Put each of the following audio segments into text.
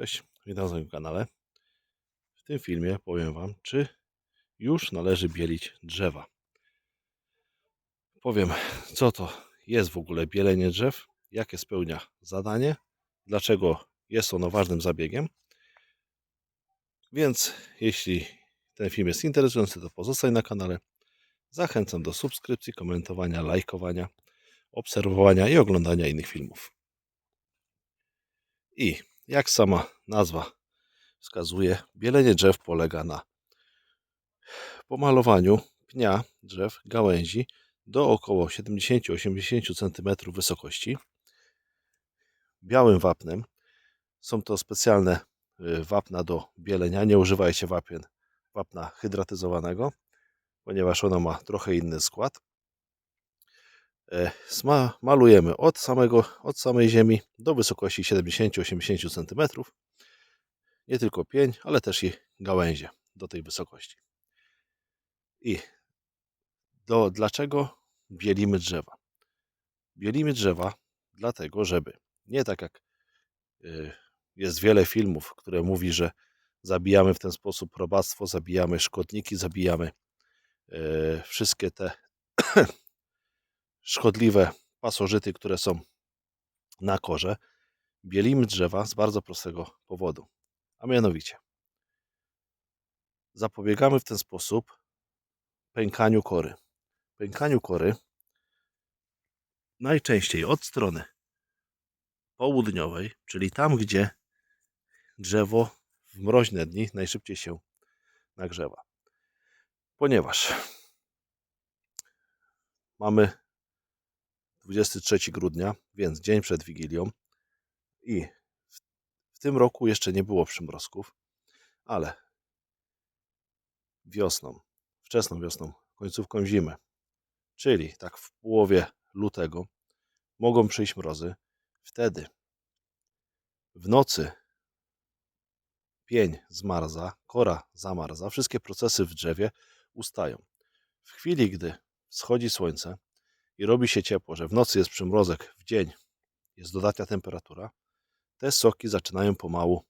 Cześć, witam w moim kanale. W tym filmie powiem Wam, czy już należy bielić drzewa. Powiem, co to jest w ogóle bielenie drzew, jakie spełnia zadanie, dlaczego jest ono ważnym zabiegiem. Więc jeśli ten film jest interesujący, to pozostań na kanale. Zachęcam do subskrypcji, komentowania, lajkowania, obserwowania i oglądania innych filmów. I jak sama nazwa wskazuje, bielenie drzew polega na pomalowaniu pnia drzew, gałęzi do około 70-80 cm wysokości białym wapnem. Są to specjalne y, wapna do bielenia. Nie używajcie wapien, wapna hydratyzowanego, ponieważ ono ma trochę inny skład. E, malujemy od, samego, od samej ziemi do wysokości 70-80 cm. Nie tylko pień, ale też i gałęzie do tej wysokości. I do, dlaczego bielimy drzewa? Bielimy drzewa dlatego, żeby nie tak jak y, jest wiele filmów, które mówi, że zabijamy w ten sposób robactwo, zabijamy szkodniki, zabijamy y, wszystkie te szkodliwe pasożyty, które są na korze, bielimy drzewa z bardzo prostego powodu. A mianowicie, zapobiegamy w ten sposób pękaniu kory. Pękaniu kory najczęściej od strony południowej, czyli tam, gdzie drzewo w mroźne dni najszybciej się nagrzewa. Ponieważ mamy 23 grudnia, więc dzień przed Wigilią i w, w tym roku jeszcze nie było przymrozków, ale wiosną, wczesną wiosną, końcówką zimy, czyli tak w połowie lutego mogą przyjść mrozy. Wtedy w nocy pień zmarza, kora zamarza, wszystkie procesy w drzewie ustają. W chwili, gdy wschodzi słońce, i robi się ciepło, że w nocy jest przymrozek, w dzień jest dodatnia temperatura, te soki zaczynają pomału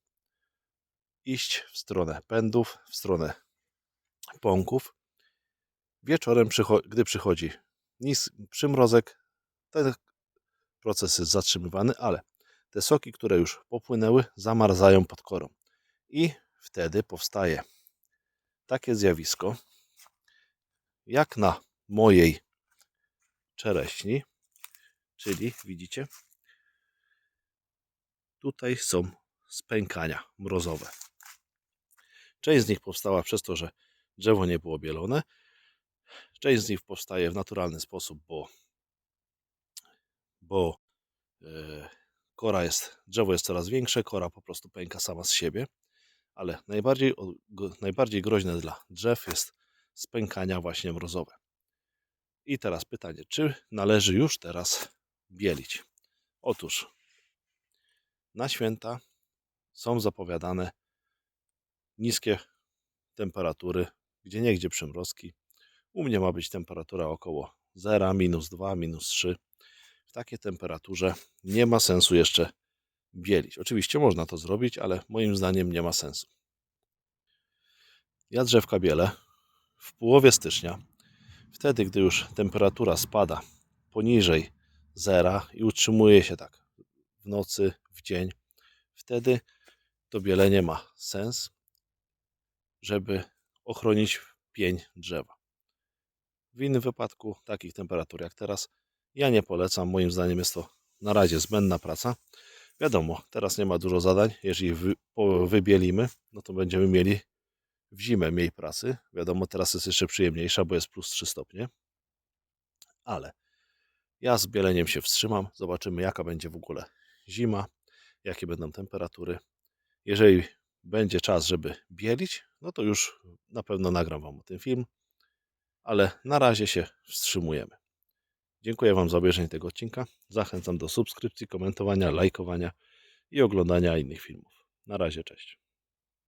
iść w stronę pędów, w stronę pąków. Wieczorem, gdy przychodzi nis, przymrozek, ten proces jest zatrzymywany, ale te soki, które już popłynęły, zamarzają pod korą. I wtedy powstaje takie zjawisko, jak na mojej czereśni, czyli widzicie, tutaj są spękania mrozowe. Część z nich powstała przez to, że drzewo nie było bielone. Część z nich powstaje w naturalny sposób, bo, bo e, kora jest, drzewo jest coraz większe, kora po prostu pęka sama z siebie. Ale najbardziej, najbardziej groźne dla drzew jest spękania właśnie mrozowe. I teraz pytanie, czy należy już teraz bielić? Otóż na święta są zapowiadane niskie temperatury, gdzie niegdzie przymrozki. U mnie ma być temperatura około 0, minus 2, minus 3. W takiej temperaturze nie ma sensu jeszcze bielić. Oczywiście można to zrobić, ale moim zdaniem nie ma sensu. Ja drzewka bielę w połowie stycznia Wtedy, gdy już temperatura spada poniżej zera i utrzymuje się tak w nocy, w dzień, wtedy to bielenie ma sens, żeby ochronić pień drzewa. W innym wypadku, takich temperatur jak teraz, ja nie polecam. Moim zdaniem jest to na razie zbędna praca. Wiadomo, teraz nie ma dużo zadań. Jeżeli wy, wybielimy, no to będziemy mieli w zimę mniej pracy. Wiadomo, teraz jest jeszcze przyjemniejsza, bo jest plus 3 stopnie. Ale ja z bieleniem się wstrzymam. Zobaczymy, jaka będzie w ogóle zima, jakie będą temperatury. Jeżeli będzie czas, żeby bielić, no to już na pewno nagram Wam o tym film, ale na razie się wstrzymujemy. Dziękuję Wam za obejrzenie tego odcinka. Zachęcam do subskrypcji, komentowania, lajkowania i oglądania innych filmów. Na razie, cześć.